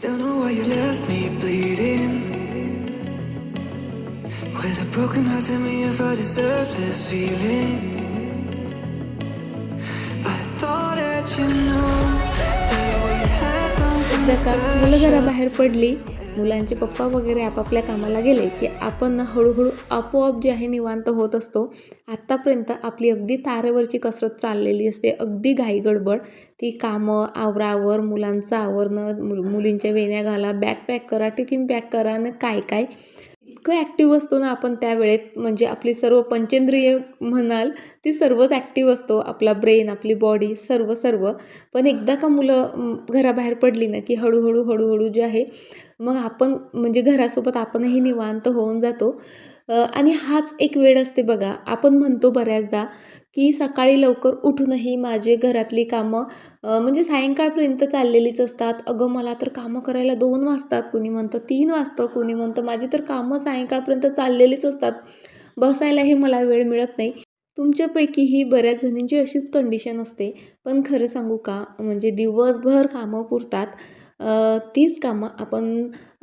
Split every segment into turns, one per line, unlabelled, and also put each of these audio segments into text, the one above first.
Don't know why you left me bleeding. With a broken heart, tell me if I deserve this feeling. I thought that you know that we had something
जसा मुलं घराबाहेर पडली मुलांचे पप्पा वगैरे आपापल्या कामाला गेले की आपण ना हळूहळू आपोआप जे आहे निवांत होत असतो. आत्तापर्यंत आपली अगदी तारेवरची कसरत चाललेली असते. अगदी घाई गडबड. ती कामं आवरावर मुलांचं आवरणं मुलींच्या वेण्या घाला बॅग पॅक करा टिफिन पॅक करा आणि काय काय. इतकं ॲक्टिव्ह असतो ना आपण त्या वेळेत म्हणजे आपली सर्व पंचेंद्रिय म्हणाल ती सर्वच ॲक्टिव्ह असतो. आपला ब्रेन आपली बॉडी सर्व सर्व. पण एकदा का मुलं घराबाहेर पडली ना की हळूहळू हळूहळू जे आहे मग आपण म्हणजे घरासोबत आपणही निवांत होऊन जातो. आणि हाच एक वेळ असते बघा. आपण म्हणतो बऱ्याचदा की सकाळी लवकर उठूनही माझे घरातली कामं म्हणजे सायंकाळपर्यंत चाललेलीच असतात. अगं मला तर कामं करायला दोन वाजतात. कुणी म्हणतं तीन वाजतं कुणी म्हणतं माझी तर कामं सायंकाळपर्यंत चाललेलीच असतात. बसायलाही मला वेळ मिळत नाही. तुमच्यापैकीही बऱ्याच जणींची अशीच कंडिशन असते. पण खरं सांगू का? म्हणजे दिवसभर कामं पुरतात. तीच कामं आपण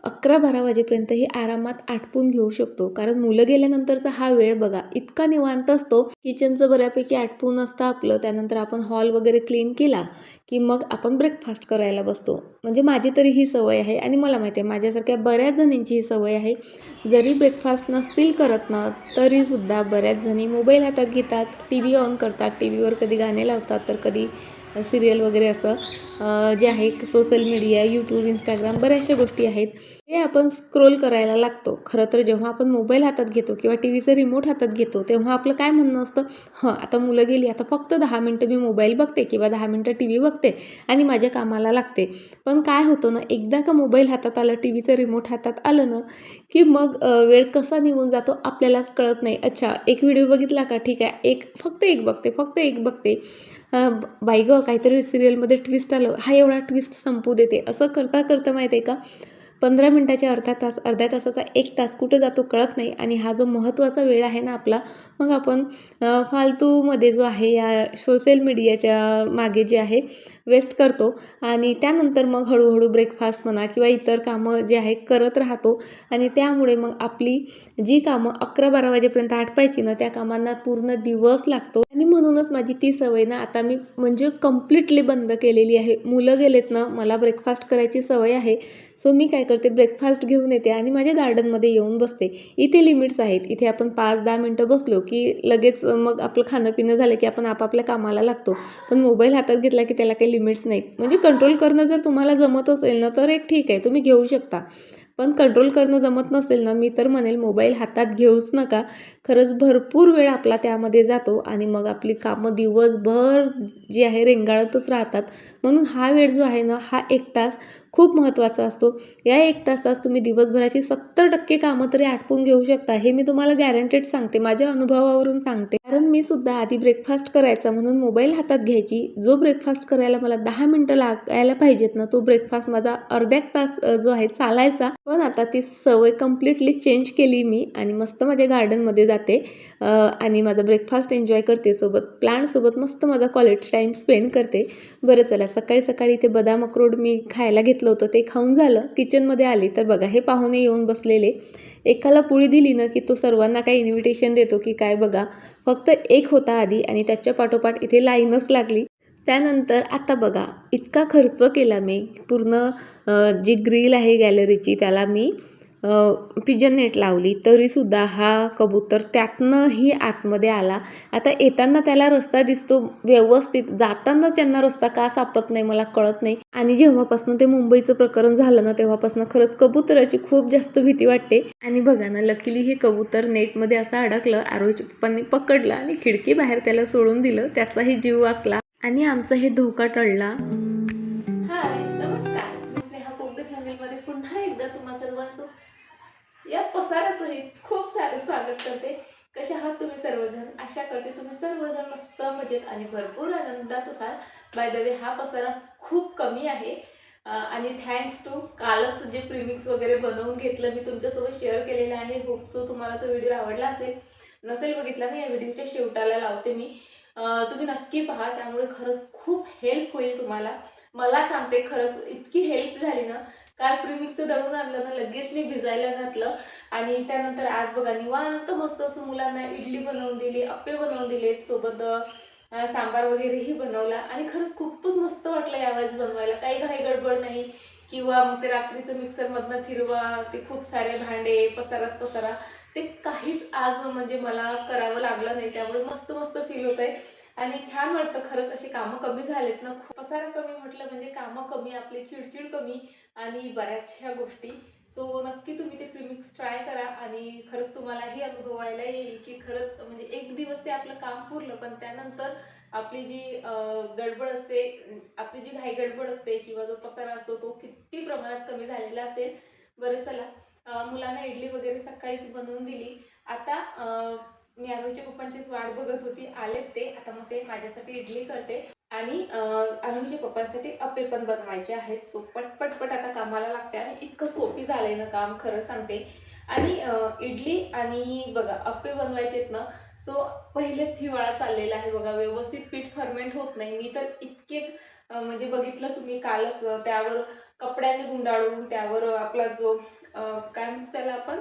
अकरा बारा वाजेपर्यंत ही आरामात आटपून घेऊ शकतो. कारण मुलं गेल्यानंतरचा हा वेळ बघा इतका निवांत असतो. किचनचं बऱ्यापैकी आटपून असतं आपलं. त्यानंतर आपण हॉल वगैरे क्लीन केला की मग आपण ब्रेकफास्ट करायला बसतो. म्हणजे माझी तरी ही सवय आहे आणि मला माहिती आहे माझ्यासारख्या बऱ्याच जणींची ही सवय आहे. जरी ब्रेकफास्ट नसतील करत ना तरीसुद्धा बऱ्याच जणी मोबाईल हातात घेतात टी व्ही ऑन करतात टी व्हीवर कधी गाणे लावतात तर कधी सिरियल वगैरे असं जे आहे सोशल मीडिया यूट्यूब इंस्टाग्राम बऱ्याचशा गोष्टी आहेत. ते आपण स्क्रोल करायला लागतो. खरं तर जेव्हा आपण मोबाईल हातात घेतो किंवा टी व्हीचं रिमोट हातात घेतो तेव्हा आपलं काय म्हणणं असतं? हं आता मुलं गेली आता फक्त दहा मिनटं मी मोबाईल बघते किंवा दहा मिनटं टी व्ही बघते आणि माझ्या कामाला लागते. पण काय होतं ना एकदा का मोबाईल हातात आलं टी व्हीचं रिमोट हातात आलं ना की मग वेळ कसा निघून जातो आपल्यालाच कळत नाही. अच्छा एक व्हिडिओ बघितला का? ठीक आहे. एक फक्त एक बघते फक्त एक बघते. बाई गं काहीतरी सिरियलमध्ये ट्विस्ट आलं. हा एवढा ट्विस्ट संपू देते. असं करता करता माहिती आहे का? पंधरा मिनटाच्या अर्धा तास अर्ध्या तासाचा एक तास कुठं जातो कळत नाही आणि हा जो महत्त्वाचा वेळ आहे ना आपला मग आपण फालतूमध्ये जो आहे या सोशल मीडियाच्या मागे जे आहे वेस्ट करतो आणि त्यानंतर मग हळूहळू ब्रेकफास्ट म्हणा किंवा इतर कामं जे आहे करत राहतो. आणि त्यामुळे मग आपली जी कामं अकरा बारा वाजेपर्यंत आटपायची ना त्या कामांना पूर्ण दिवस लागतो. आणि म्हणूनच माझी ती सवय ना आता मी म्हणजे कम्प्लिटली बंद केलेली आहे. मुलं गेलेत ना मला ब्रेकफास्ट करायची सवय आहे. सो मी काय करते ब्रेकफास्ट घेऊन येते आणि माझ्या गार्डनमध्ये येऊन बसते. इथे लिमिट्स आहेत. इथे आपण पाच दहा मिनटं बसलो की लगेच मग आपलं खाणं पिणं झालं की आपण आपापल्या कामाला लागतो. पण मोबाईल हातात घेतला की त्याला काही लिमिट्स नाहीत. म्हणजे कंट्रोल करणं जर तुम्हाला जमत असेल ना तर एक ठीक आहे तुम्ही घेऊ शकता. पण कंट्रोल करणं जमत नसेल ना मी तर म्हणेल मोबाईल हातात घेऊच नका. खरंच भरपूर वेळ आपला त्यामध्ये जातो आणि मग आपली कामं दिवसभर जी आहे रेंगाळतच राहतात. म्हणून हा वेळ जो आहे ना हा एक तास खूप महत्त्वाचा असतो. या एक तासात तुम्ही दिवसभराची सत्तर टक्के कामं तरी आटपून घेऊ शकता हे मी तुम्हाला गॅरंटेड सांगते. माझ्या अनुभवावरून सांगते. कारण मी सुद्धा आधी ब्रेकफास्ट करायचा म्हणून मोबाईल हातात घ्यायची. जो ब्रेकफास्ट करायला मला दहा मिनटं लागायला पाहिजेत ना तो ब्रेकफास्ट माझा अर्ध्या तास जो आहे चालायचा. पण आता ती सवय कम्प्लिटली चेंज केली मी आणि मस्त माझ्या गार्डनमध्ये जाते. आणि माझा ब्रेकफास्ट एन्जॉय करते सोबत. प्लांटसोबत मस्त माझा क्वालिटी टाईम स्पेंड करते. बरं चला सकाळी सकाळी ते बदाम अक्रोड मी खायला घेते. घेतलं होतं ते खाऊन झालं. किचनमध्ये आली तर बघा हे पाहुणे येऊन बसलेले. एकाला पोळी दिली ना की तो सर्वांना काही इन्व्हिटेशन देतो की काय बघा. फक्त एक होता आधी आणि त्याच्या पाठोपाठ इथे लाईनच लागली. त्यानंतर आता बघा इतका खर्च केला मी. पूर्ण जी ग्रिल आहे गॅलरीची त्याला मी पिजन नेट लावली तरीसुद्धा हा कबूतर त्यातनंही आतमध्ये आला. आता येताना त्याला रस्ता दिसतो व्यवस्थित जातानाच त्यांना रस्ता का सापडत नाही मला कळत नाही. आणि जेव्हापासून ते मुंबईचं प्रकरण झालं ना तेव्हापासून खरंच कबुतराची खूप जास्त भीती वाटते. आणि बघा ना लकीली हे कबूतर नेटमध्ये असं अडकलं आरोज पप्पांनी पकडलं आणि खिडकी बाहेर त्याला सोडून दिलं त्याचाही जीव वाचला. आणि आमचा हे धोका टळला. हाय नमस्कार. पुन्हा एकदा तुम्हा सर्वांचं या पसारासहित खूप सारे स्वागत करते. कशा आहात तुम्ही सर्वजण? आशा करते तुम्ही सर्वजण मस्त मजेत आणि भरपूर आनंदात असाल. बाय द वे हा पसारा खूप कमी आहे. आणि थँक्स टू कालच जे प्रिमिक्स वगैरे बनवून घेतलं मी तुमच्यासोबत शेअर केलेलं आहे. होप सो तुम्हाला तो व्हिडिओ आवडला असेल. नसेल बघितला ना या व्हिडिओच्या शेवटाला लावते मी. तुम्ही नक्की पहा त्यामुळे खरंच खूप हेल्प होईल तुम्हाला. मला सांगते खरंच इतकी हेल्प झाली ना काल प्रिमिकचं दळून आणलं ना लगेच मी भिजायला घातलं. आणि त्यानंतर आज बघा निवांत मस्त असं मुलांना इडली बनवून दिली अप्पे बनवून दिले सोबत सांबार वगैरेही बनवला. आणि खरंच खूपच मस्त वाटलं यावेळेस बनवायला. काही घाई गडबड नाही. किंवा मग ते रात्रीचं मिक्सरमधनं फिरवा ते खूप सारे भांडे पसाराच पसारा. ते काहीच आज म्हणजे मला करावं लागलं नाही. त्यामुळे मस्त मस्त फील होत आहे आणि छान वाटतं खरंच अशी कामं कमी झालेत ना. खूप पसारा कमी म्हटलं म्हणजे कामं कमी आपली चिडचिड कमी आणि बऱ्याचशा गोष्टी. सो नक्की तुम्ही ते प्रिमिक्स ट्राय करा आणि खरंच तुम्हालाही अनुभवायला येईल की खरंच म्हणजे एक दिवस ते आपलं काम पुरलं पण त्यानंतर आपली जी गडबड असते आपली जी घाई गडबड असते किंवा जो पसारा असतो तो किती प्रमाणात कमी झालेला असेल बरं चला. मुलांना इडली वगैरे सकाळीच बनवून दिली. आता मी आरोहीच्या पप्पांचीच वाट बघत होती. आलेत ते. आता मग ते माझ्यासाठी इडली करते. आणि अं, आरोहीच्या पप्पांसाठी अप्पे पण बनवायचे आहेत. सो पटपट पट आता कामाला लागते आणि इतकं सोपी झालंय ना काम खरं सांगते. आणि इडली आणि बघा अप्पे बनवायचे आहेत ना सो पहिलेच हिवाळा चाललेला आहे बघा. व्यवस्थित पीठ फर्मेंट होत नाही. मी तर इतके म्हणजे बघितलं तुम्ही कालच त्यावर कपड्याने गुंडाळून त्यावर आपला जो काय म्हणतो त्याला आपण?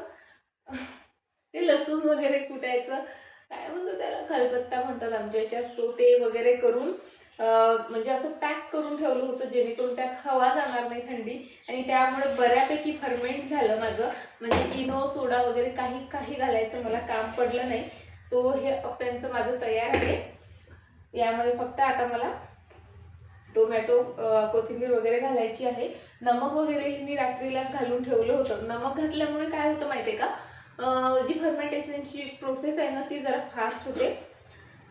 ते लसूण वगैरे कुटायचं. काय म्हणतो त्याला? खलबत्ता म्हणतात आमच्या याच्यात. सो ते वगैरे करून म्हणजे असं पॅक करून ठेवलं होतं जेणेकरून त्यात हवा जाणार नाही थंडी. आणि त्यामुळे बऱ्यापैकी फर्मेंट झालं माझं. म्हणजे इनो सोडा वगैरे काही काही घालायचं मला काम पडलं नाही. सो हे अप्प्यांचं माझं तयार आहे. यामध्ये फक्त आता मला टोमॅटो कोथिंबीर वगैरे घालायची आहे. नमक वगैरे मी रात्रीलाच घालून ठेवलं होतं. नमक घातल्यामुळे काय होतं माहिती आहे का? जी फर्मेंटेशनची प्रोसेस आहे ना ती जरा फास्ट होते.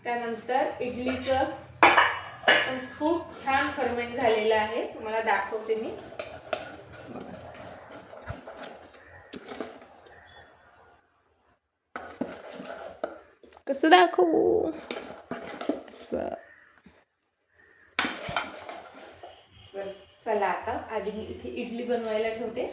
त्यानंतर इडलीचं पण खूप छान फर्मेंट झालेलं आहे. तुम्हाला दाखवते मी. कसं दाखवू? असं. चला आता. आधी मी इथे इडली बनवायला ठेवते.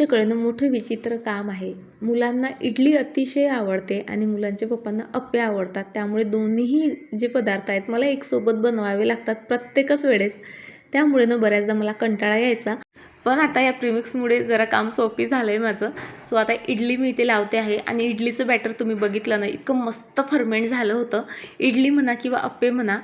आमच्याकडनं मोठं विचित्र काम आहे. मुलांना इडली अतिशय आवडते आणि मुलांच्या पप्पांना अप्पे आवडतात. त्यामुळे दोन्हीही जे पदार्थ आहेत मला एकसोबत बनवावे लागतात प्रत्येकच वेळेस. त्यामुळे ना बऱ्याचदा मला कंटाळा यायचा. पण आता या प्रिमिक्समुळे जरा काम सोपी झालं आहे माझं. सो आता इडली मी इथे लावते आहे आणि इडलीचं बॅटर तुम्ही बघितलं ना इतकं मस्त फर्मेंट झालं होतं. इडली म्हणा किंवा अप्पे म्हणा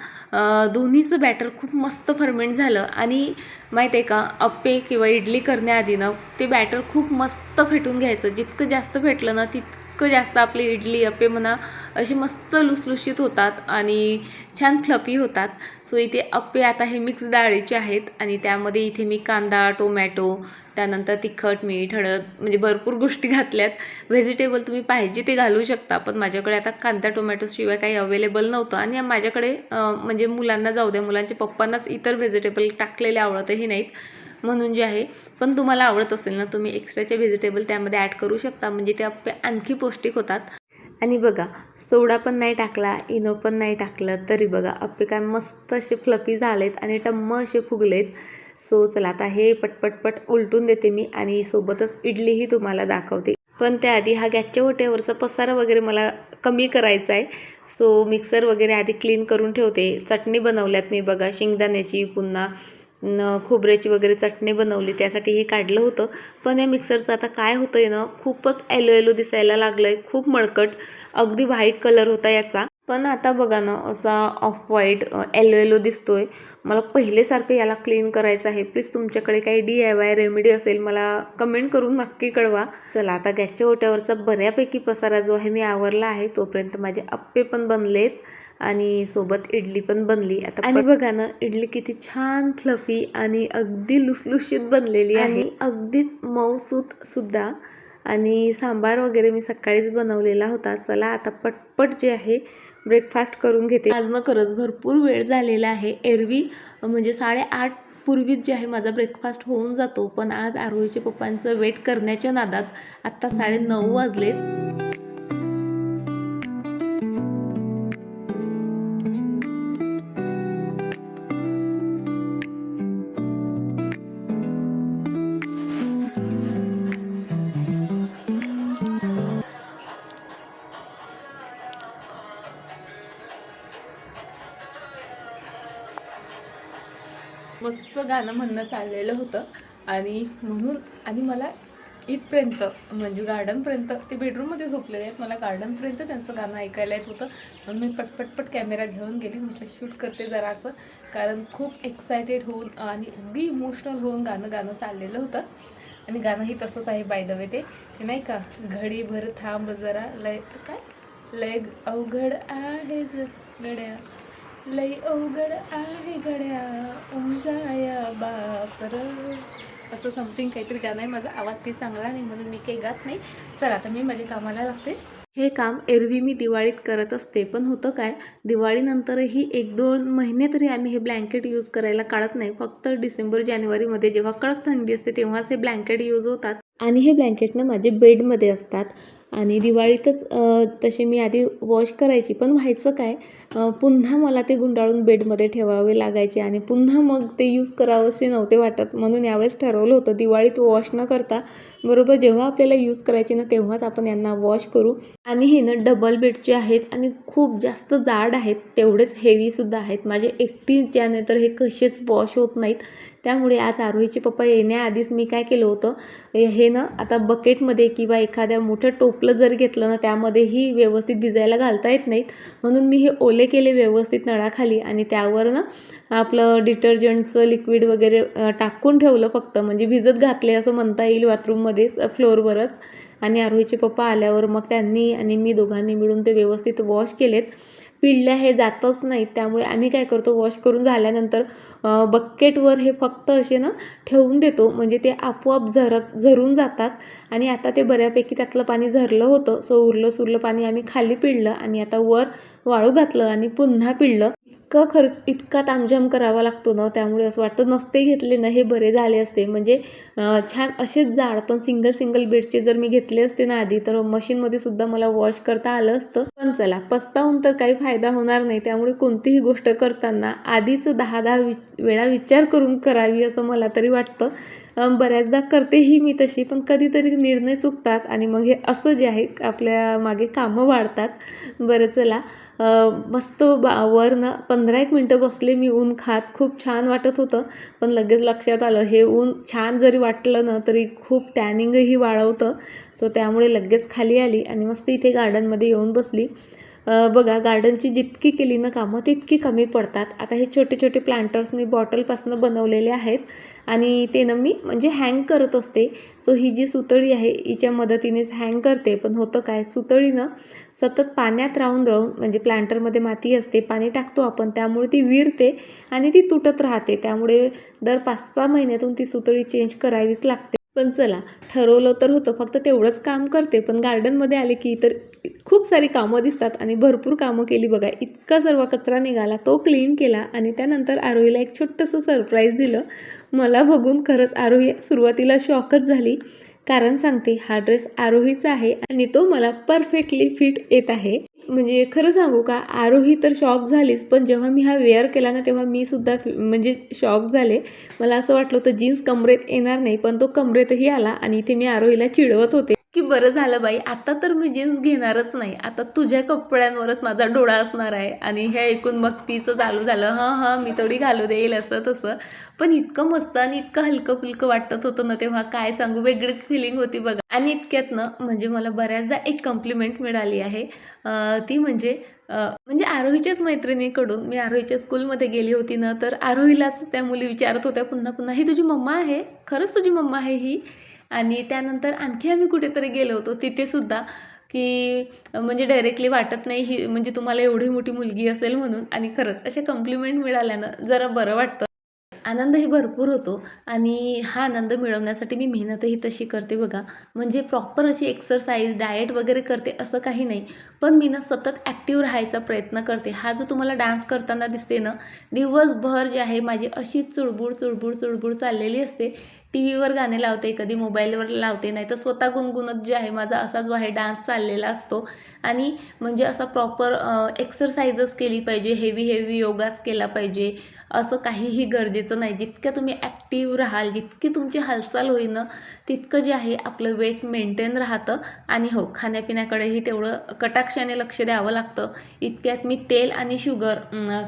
दोन्हीचं बॅटर खूप मस्त फर्मेंट झालं. आणि माहीत आहे का अप्पे किंवा इडली करण्याआधी ना ते बॅटर खूप मस्त फेटून घ्यायचं. जितकं जास्त फेटलं ना तितकं जास्त आपली इडली अप्पे म्हणा अशी मस्त लुसलुशीत होतात आणि छान फ्लफी होतात. सो इथे अप्पे आता हे मिक्स डाळीचे आहेत आणि त्यामध्ये इथे मी कांदा टोमॅटो त्यानंतर तिखट मीठ हळद म्हणजे भरपूर गोष्टी घातल्यात. व्हेजिटेबल तुम्ही पाहिजे ते घालू शकता पण माझ्याकडे आता कांदा टोमॅटोशिवाय काही अवेलेबल नव्हतं आणि माझ्याकडे म्हणजे मुलांना जाऊ द्या मुलांच्या पप्पांनाच इतर व्हेजिटेबल टाकलेले आवडतही नाहीत. म्हणून जे आहे पण तुम्हाला आवडत असेल ना तुम्ही एक्स्ट्राचे व्हेजिटेबल त्यामध्ये ॲड करू शकता. म्हणजे ते अप्पे आणखी पौष्टिक होतात. आणि बघा सोडा पण नाही टाकला इनो पण नाही टाकलं तरी बघा अप्पे काय मस्त असे फ्लफी झालेत आणि टम्म असे फुगलेत. सो चला आता हे पटपटपट उलटून देते मी आणि सोबतच इडलीही तुम्हाला दाखवते. पण त्याआधी हा गॅसच्या ओट्यावरचा पसारा वगैरे मला कमी करायचा आहे. सो मिक्सर वगैरे आधी क्लीन करून ठेवते. चटणी बनवल्यात मी बघा शेंगदाण्याची पुन्हा खोबऱ्याची वगैरे चटणी बनवली त्यासाठी हे काढलं होतं. पण या मिक्सरचं आता काय होतं आहे ना खूपच एलो एलो दिसायला लागलं आहे खूप मळकट अगदी व्हाईट कलर होता याचा. पण आता बघा ना असा ऑफ व्हाईट एलो एलो आहे मला पहिलेसारखं याला क्लीन करायचं आहे. प्लीज तुमच्याकडे काही डी आय वाय रेमेडी असेल मला कमेंट करून नक्की कळवा. चला आता गॅसच्या ओट्यावरचा बऱ्यापैकी पसारा जो आहे मी आवरला आहे तोपर्यंत माझे अप्पे पण बनलेत. आणि सोबत इडली पण बनली. आता आणि बघा ना इडली किती छान फ्लफी आणि अगदी लुसलुशीत बनलेली आहे. अगदीच मऊसूत सुद्धा. आणि सांबार वगैरे मी सकाळीच बनवलेला होता. चला आता पटपट जे आहे ब्रेकफास्ट करून घेते. आज ना खरंच भरपूर वेळ झालेला आहे. एरवी म्हणजे साडेआठ पूर्वीच जे आहे माझा ब्रेकफास्ट होऊन जातो. पण आज आरोहीच्या पप्पांचं वेट करण्याच्या नादात आत्ता साडे नऊ वाजलेत. गाणं म्हणणं चाललेलं होतं. आणि म्हणून आणि मला इथपर्यंत म्हणजे गार्डनपर्यंत ते बेडरूममध्ये झोपलेले आहेत. मला गार्डनपर्यंत त्यांचं गाणं ऐकायला येत होतं. म्हणून मी पटपटपट कॅमेरा घेऊन गेले. म्हटलं शूट करते जरा असं. कारण खूप एक्सायटेड होऊन आणि अगदी इमोशनल होऊन गाणं गाणं चाललेलं होतं. आणि गाणंही तसंच आहे बाय द वे ते. नाही का घडीभर थांब जरा लय काय? लय अवघड आहे गड्या लय अवघड आहे गड्या उमजाया बापर असं समथिंग काहीतरी गाणं आहे माझा आवाज काही चांगला नाही म्हणून मी काही गात नाही. चला आता मी माझ्या कामाला लागते. हे काम एरवी मी दिवाळीत करत असते पण होतं काय? दिवाळीनंतरही एक दोन महिने तरी आम्ही हे ब्लँकेट यूज करायला काढत नाही. फक्त डिसेंबर जानेवारीमध्ये जेव्हा कडक थंडी असते तेव्हाच हे ब्लँकेट यूज होतात. आणि हे ब्लँकेट ना माझे बेडमध्ये असतात. आणि दिवाळीतच तसे मी आधी वॉश करायची. पण व्हायचं काय पुन्हा मला ते गुंडाळून बेडमध्ये ठेवावे लागायचे आणि पुन्हा मग ते यूज करावंसे नव्हते वाटत. म्हणून यावेळेस ठरवलं होतं दिवाळीत वॉश न करता बरोबर जेव्हा आपल्याला यूज करायचे ना तेव्हाच आपण यांना वॉश करू. आणि हे ना डबल बेडचे आहेत आणि खूप जास्त जाड आहेत तेवढेच हेवीसुद्धा आहेत. माझे एकटीच्याने तर हे कसेच वॉश होत नाहीत. त्यामुळे आज आरोहीचे पप्पा येण्याआधीच मी काय केलं होतं हे ना आता बकेटमध्ये किंवा एखाद्या मोठं टोपलं जर घेतलं ना त्यामध्येही व्यवस्थित भिजायला घालता येत नाहीत. म्हणून मी हे ओले केले व्यवस्थित नळाखाली आणि त्यावर ना आपलं डिटर्जंटचं लिक्विड वगैरे टाकून ठेवलं फक्त. म्हणजे भिजत घातले असं म्हणता येईल बाथरूममध्येच फ्लोअरवरच आणि आरोहीचे पप्पा आल्यावर मग त्यांनी आणि मी दोघांनी मिळून ते व्यवस्थित वॉश केलेत. पिळल्या हे जातच नाहीत. त्यामुळे आम्ही काय करतो वॉश करून झाल्यानंतर बकेटवर हे फक्त असे ना ठेवून देतो. म्हणजे ते आपोआप झरत झरून जातात. आणि आता ते बऱ्यापैकी त्यातलं पाणी झरलं होतं. सो उरलं सुरलं पाणी आम्ही खाली पिळलं आणि आता वर वाळू घातलं आणि पुन्हा पिळलं. इतकं खर्च इतका तामझाम करावा लागतो ना त्यामुळे असं वाटतं नसते घेतले ना हे बरे झाले असते. म्हणजे छान असेच जाड पण सिंगल सिंगल बेडचे जर मी घेतले असते ना आधी तर मशीनमध्ये सुद्धा मला वॉश करता आलं असतं. पण चला पस्तावून तर काही फायदा होणार नाही. त्यामुळे कोणतीही गोष्ट करताना आधीच दहा दहा वि वेळा विचार करून करावी असं मला तरी वाटतं. बऱ्याचदा करतेही मी तशी पण कधीतरी निर्णय चुकतात आणि मग हे असं जे आहे आपल्या मागे कामं वाढतात. बरं चला. मस्त बा वर ना पंधरा एक मिनटं बसले मी ऊन खात. खूप छान वाटत होतं पण लगेच लक्षात आलं हे ऊन छान जरी वाटलं ना तरी खूप टॅनिंगही वाढवतं. सो त्यामुळे लगेच खाली आली आणि मस्त इथे गार्डनमध्ये येऊन बसली. बघा गार्डनची जितकी केली ना कामं तितकी कमी पडतात. आता हे छोटे छोटे प्लांटर्स मी बॉटलपासून बनवलेले आहेत आणि ते ना मी म्हणजे हँग करत असते. सो ही जी सुतळी आहे हिच्या मदतीनेच हँग करते. पण होतं काय सुतळीनं सतत पाण्यात राहून राहून म्हणजे प्लांटरमध्ये माती असते पाणी टाकतो आपण त्यामुळे ती विरते आणि ती तुटत राहते. त्यामुळे दर पाच सहा महिन्यातून ती सुतळी चेंज करावीच लागते. पण चला ठरवलं तर होतं फक्त तेवढंच काम करते. पण गार्डनमध्ये आले की तर खूप सारी कामं दिसतात आणि भरपूर कामं केली बघा. इतका सर्व कचरा निघाला तो क्लीन केला आणि त्यानंतर आरोहीला एक छोटंसं सरप्राईज दिलं. मला बघून खरंच आरोही सुरुवातीला शॉकच झाली. कारण सांगते हा ड्रेस आरोहीचा आहे आणि तो मला परफेक्टली फिट येत आहे. म्हणजे खरं सांगू का आरोही तर शॉक झालीच पण जेव्हा मी हा वेअर केला ना तेव्हा मी सुद्धा म्हणजे शॉक झाले. मला असं वाटलं होतं जीन्स कमरेत येणार नाही. पण तो कमरेतही आला आणि इथे मी आरोहीला चिडवत होते. की बरं झालं बाई आता तर मी जीन्स घेणारच नाही. आता तुझ्या कपड्यांवरच माझा डोळा असणार आहे. आणि हे ऐकून मग तिचं चालू झालं हां हां मी थोडी घालू देईल असं तसं. पण इतकं मस्त आणि इतकं हलकं फुलकं वाटत होतं ना तेव्हा काय सांगू वेगळीच फिलिंग होती बघा. आणि इतक्यात ना म्हणजे मला बऱ्याचदा एक कम्प्लिमेंट मिळाली आहे. ती म्हणजे म्हणजे आरोहीच्याच मैत्रिणीकडून मी आरोहीच्या स्कूलमध्ये गेली होती ना तर आरोहीलाच त्या मुली विचारत होत्या पुन्हा पुन्हा ही तुझी मम्मा आहे? खरंच तुझी मम्मा आहे ही? आणि त्यानंतर आणखी आम्ही कुठेतरी गेलो होतो. तिथेसुद्धा की म्हणजे डायरेक्टली वाटत नाही ही म्हणजे तुम्हाला एवढी मोठी मुलगी असेल म्हणून. आणि खरंच असे कम्प्लिमेंट मिळाल्यानं जरा बरं वाटतं. आनंदही भरपूर होतो. आणि हा आनंद मिळवण्यासाठी मी मेहनतही तशी करते बघा. म्हणजे प्रॉपर अशी एक्सरसाइज डाएट वगैरे करते असं काही नाही. पण मी ना सतत ॲक्टिव्ह राहायचा प्रयत्न करते. हा जो तुम्हाला डान्स करताना दिसते ना दिवसभर जे आहे माझी अशी चुळबुळ चुळबुळ चुळबुळ चाललेली असते. टी व्हीवर गाणे लावते कधी मोबाईलवर लावते नाही तर स्वतः गुणगुणत जे आहे माझा असा जो आहे डान्स चाललेला असतो. आणि म्हणजे असा प्रॉपर एक्सरसाइजच केली पाहिजे हेवी हेवी योगाच केला पाहिजे असं काहीही गरजेचं नाही. जितक्या तुम्ही ॲक्टिव्ह राहाल जितकी तुमची हालचाल होईन तितकं जे आहे आपलं वेट मेंटेन राहतं. आणि हो खाण्यापिण्याकडेही तेवढं कटाक्षाने लक्ष द्यावं लागतं. इतक्यात मी तेल आणि शुगर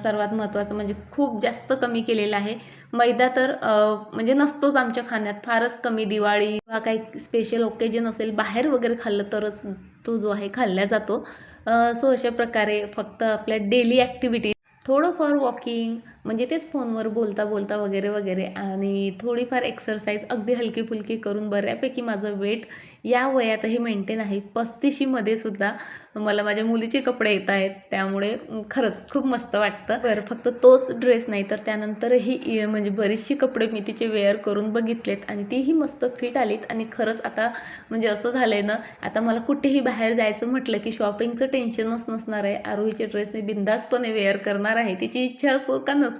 सर्वात महत्त्वाचं म्हणजे खूप जास्त कमी केलेलं आहे. मैदा तर म्हणजे नसतोच आमच्या खाण्यात. फारच कमी दिवाळी किंवा काही स्पेशल ओकेजन असेल बाहेर वगैरे खाल्लं तरच तो जो आहे खाल्ला जातो. सो अशा प्रकारे फक्त आपल्या डेली ॲक्टिव्हिटी थोडंफार वॉकिंग म्हणजे तेच फोनवर बोलता बोलता वगैरे वगैरे आणि थोडीफार एक्सरसाइज अगदी हलकी फुलकी करून बऱ्यापैकी माझं वेट या वयातही मेंटेन आहे. पस्तीशीमध्ये सुद्धा मला माझ्या मुलीचे कपडे येत आहेत. त्यामुळे खरंच खूप मस्त वाटतं. बरं. फक्त तोच ड्रेस नाही तर त्यानंतरही इ- म्हणजे बरीचशी कपडे मी तिचे वेअर करून बघितलेत आणि तीही मस्त फिट आलीत आणि खरंच आता म्हणजे असं झालं आहे ना आता मला कुठेही बाहेर जायचं म्हटलं की शॉपिंगचं टेन्शनच नसणार आहे. आरोहीचे ड्रेस मी बिंदासपणे वेअर करणार आहे. तिची इच्छा असो का नसो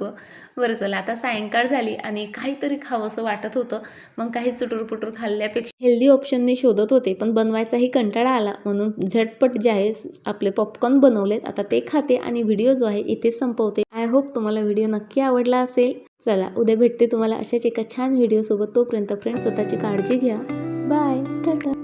बरं चला आता सायंकाळ झाली आणि काहीतरी खावंसं वाटत होतं. मग काही चुटूरपुटूर खाल्ल्यापेक्षा हेल्दी ऑप्शन मी शोधत होते पण बनवायचाही कंटाळा आला. म्हणून झटपट जे आहे आपले पॉपकॉर्न बनवलेत. आता ते खाते आणि व्हिडिओ जो आहे इथेच संपवते. आय होप तुम्हाला व्हिडिओ नक्की आवडला असेल. चला उद्या भेटते तुम्हाला अशाच एका छान व्हिडिओसोबत तोपर्यंत फ्रेंड स्वतःची काळजी घ्या. बाय टाटा